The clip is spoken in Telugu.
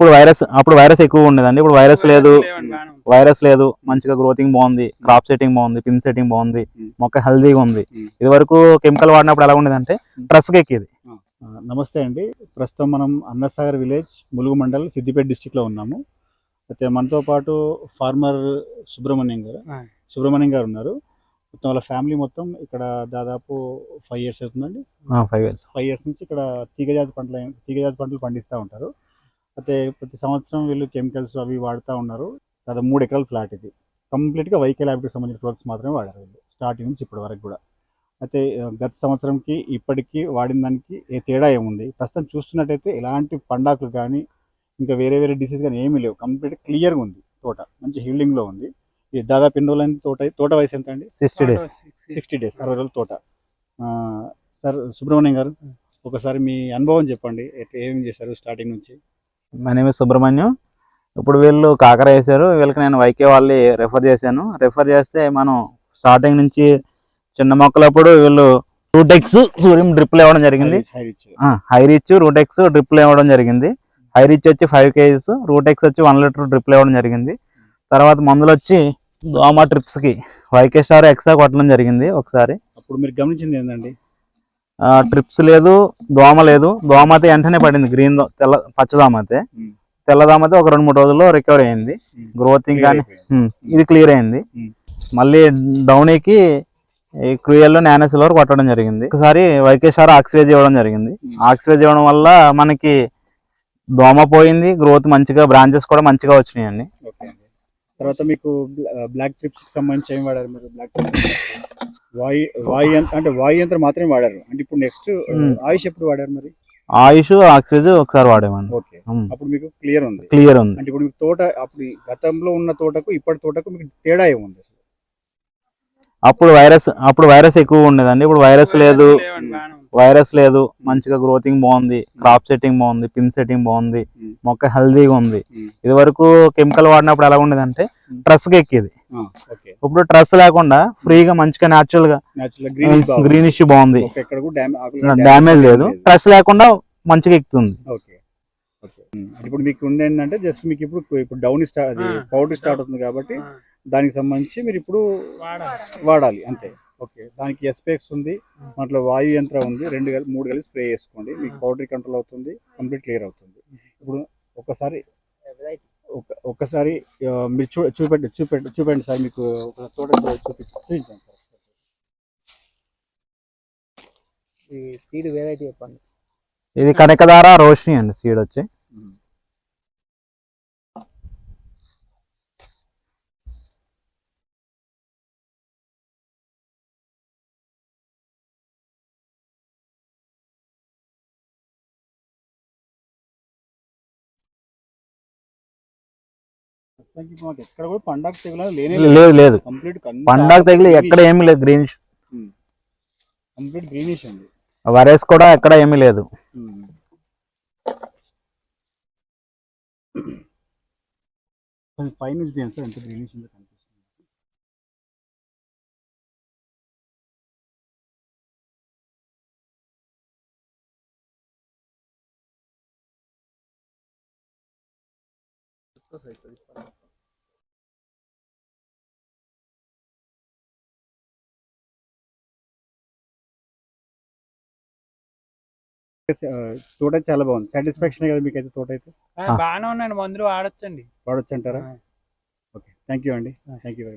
ఇప్పుడు వైరస్ అప్పుడు వైరస్ ఎక్కువ ఉండేదండి. ఇప్పుడు వైరస్ లేదు. వైరస్ లేదు. మంచిగా గ్రోతింగ్ బాగుంది. క్రాప్ సెట్టింగ్ బాగుంది. పిన్ సెట్టింగ్ బాగుంది. Hmm. మొక్క హెల్దీగా ఉంది. Hmm. ఇది వరకు కెమికల్ వాడినప్పుడు ఎలా ఉండేదంటే ట్రస్కి ఎక్కేది. ఆ, నమస్తే అండి. ప్రస్తుతం మనం అన్నసాగర్ విలేజ్ ములుగు మండల్ సిద్దిపేట డిస్టిక్లో ఉన్నాము. అయితే మనతో పాటు ఫార్మర్ సుబ్రహ్మణ్యం గారు. సుబ్రహ్మణ్యం గారు ఉన్నారు. మొత్తం వాళ్ళ ఫ్యామిలీ మొత్తం ఇక్కడ దాదాపు ఫైవ్ ఇయర్స్ అవుతుందండి. ఫైవ్ ఇయర్స్ ఫైవ్ ఇయర్స్ నుంచి ఇక్కడ తీగజాతి పంటలు తీగజాతి పంటలు పండిస్తూ ఉంటారు. అయితే ప్రతి సంవత్సరం వీళ్ళు కెమికల్స్ అవి వాడుతూ ఉన్నారు. దాదాపు మూడు ఎకరాల ఫ్లాట్ ఇది. కంప్లీట్గా వైకల్ హ్యాబిట్కి సంబంధించిన ప్రొడక్ట్స్ మాత్రమే వాడారు వీళ్ళు. స్టార్టింగ్ నుంచి ఇప్పటి వరకు కూడా. అయితే గత సంవత్సరంకి ఇప్పటికీ వాడిన దానికి ఏ తేడా ఏముంది? ప్రస్తుతం చూస్తున్నట్టయితే ఎలాంటి పండాకులు కానీ ఇంకా వేరే వేరే డిసీజ్ కానీ ఏమీ లేవు. కంప్లీట్ క్లియర్గా ఉంది తోట. మంచి హీల్డింగ్లో ఉంది. ఇది దాదాపు ఎన్ని రోజులైన తోట? తోట వయసు ఎంత అండి? Sixty days. సిక్స్టీ డేస్ అరవై రోజుల తోట. సార్ సుబ్రహ్మణ్యం గారు ఒకసారి మీ అనుభవం చెప్పండి. ఏమేమి చేశారు స్టార్టింగ్ నుంచి? మై నేమ్ సుబ్రహ్మణ్యం ఇప్పుడు వీళ్ళు కాకర వేశారు. వీళ్ళకి నేను వైకే వాళ్ళని రెఫర్ చేశాను. రెఫర్ చేస్తే మనం స్టార్టింగ్ నుంచి చిన్న మొక్కలప్పుడు వీళ్ళు రూటెక్స్ సూర్యం డ్రిప్లు ఇవ్వడం జరిగింది. హై రిచ్ రూటెక్స్ డ్రిప్లు ఇవ్వడం జరిగింది. హై రిచ్ వచ్చి ఫైవ్ కేజీస్ రూటెక్స్ వచ్చి వన్ లీటర్ డ్రిప్లు ఇవ్వడం జరిగింది. తర్వాత మందులు వచ్చి దోమ ట్రిప్స్కి వైకే స్టార్ ఎక్స్ట్రా కొట్టడం జరిగింది ఒకసారి. అప్పుడు మీరు గమనించింది ఏంటండి ట్రిప్స్ లేదు దోమ లేదు. దోమ అయితే వెంటనే పడింది గ్రీన్ తెల్ల పచ్చ దోమ అయితే Hmm. తెల్ల దోమ అయితే ఒక రెండు మూడు రోజుల్లో రికవర్ అయింది. గ్రోతింగ్ కానీ. ఇది క్లియర్ అయింది. మళ్ళీ డౌనీకి క్రూయల్లో నానోసిల్వర్ కొట్టడం జరిగింది. ఒకసారి వైకేశ్వర ఆక్సివేజ్ ఇవ్వడం జరిగింది. ఆక్సివేజ్ ఇవ్వడం వల్ల మనకి దోమ పోయింది గ్రోత్ మంచిగా బ్రాంచెస్ కూడా మంచిగా వచ్చినాయి అండి ఓకే అండి. తర్వాత మీకు బ్లాక్ ట్రిప్స్ సంబంధించి ఏం వాడారు మీరు? బ్లాక్ వాయు వాయు యం- అంటే వాయు యంత్రం మాత్రమే వాడారు. అంటే ఇప్పుడు నెక్స్ట్ Hmm. ఆయుష్ ఎప్పుడు వాడారు మరి? ఆయుష్ ఆక్సివేజ్ ఒకసారి వాడేమండి ఓకే. అప్పుడు మీకు క్లియర్ ఉంది. క్లియర్ ఉంది. అంటే ఇప్పుడు మీకు తోట అప్పుడు గతంలో ఉన్న తోటకు ఇప్పటి తోటకు మీకు తేడా ఏముంది అప్పుడు వైరస్ అప్పుడు వైరస్ ఎక్కువ ఉండేదండి. ఇప్పుడు వైరస్ లేదు. వైరస్ లేదు. మంచిగా గ్రోతింగ్ బాగుంది. క్రాప్ సెట్టింగ్ బాగుంది. పిన్ సెట్టింగ్ బాగుంది. Hmm. మొక్క హెల్దీగా ఉంది. Hmm. ఇది వరకు కెమికల్ వాడినప్పుడు ఎలా ఉండేదంటే Hmm. ట్రస్కి ఎక్కేది. ఇప్పుడు ట్రస్ లేకుండా ఫ్రీగా మంచిగా న్యాచురల్గా గ్రీనిష్ బాగుంది. డ్యామేజ్ లేదు. ట్రస్ లేకుండా మంచిగా ఎక్కుతుంది. ఓకే ఓకే ఉమ్, ఇప్పుడు మీకు ఉండే ఏంటంటే జస్ట్ మీకు ఇప్పుడు ఇప్పుడు డౌన్ స్టార్ట్. పౌడర్ స్టార్ట్ అవుతుంది కాబట్టి దానికి సంబంధించి మీరు ఇప్పుడు వాడాలి. అంతే. ఓకే దానికి ఎస్పెక్స్ ఉంది దాంట్లో వాయు యంత్రం ఉంది రెండు కలిపి మూడు కలిపి స్ప్రే చేసుకోండి. మీకు పౌడర్ కంట్రోల్ అవుతుంది కంప్లీట్ క్లియర్ అవుతుంది. ఇప్పుడు ఒకసారి ఒక- ఒక్కసారి మీరు చూ చూపెట్టి చూపెట్టి చూపెండి సార్ మీకు తోట చూపి చూపించండి సార్. ఈ సీడ్ వెరైటీ చెప్పండి. ఇది కనకదార రోషిని అండి సీడ్ వచ్చి ఎక్కడ కూడా పండగ తెగులు లేనే లేదు. లేదు కంప్లీట్ పండగ తగిలి ఎక్కడ ఏమీ లేదు గ్రీనిష్ కంప్లీట్ గ్రీనిష్ ఉంది వైరస్ కూడా ఎక్కడ ఏమీ లేదు. సార్ ఎంత గ్రీనిష్ ఉందో కనిపిస్తుంది. ఆ, తోట చాలా బాగుంది. సాటిస్ఫాక్షన్ కదా మీకు అయితే తోట అయితే? బాగానే ఉన్నాయండి. మందులు వాడొచ్చండి. వాడొచ్చు అంటారా. ఓకే థ్యాంక్ యూ అండి. Thank you very much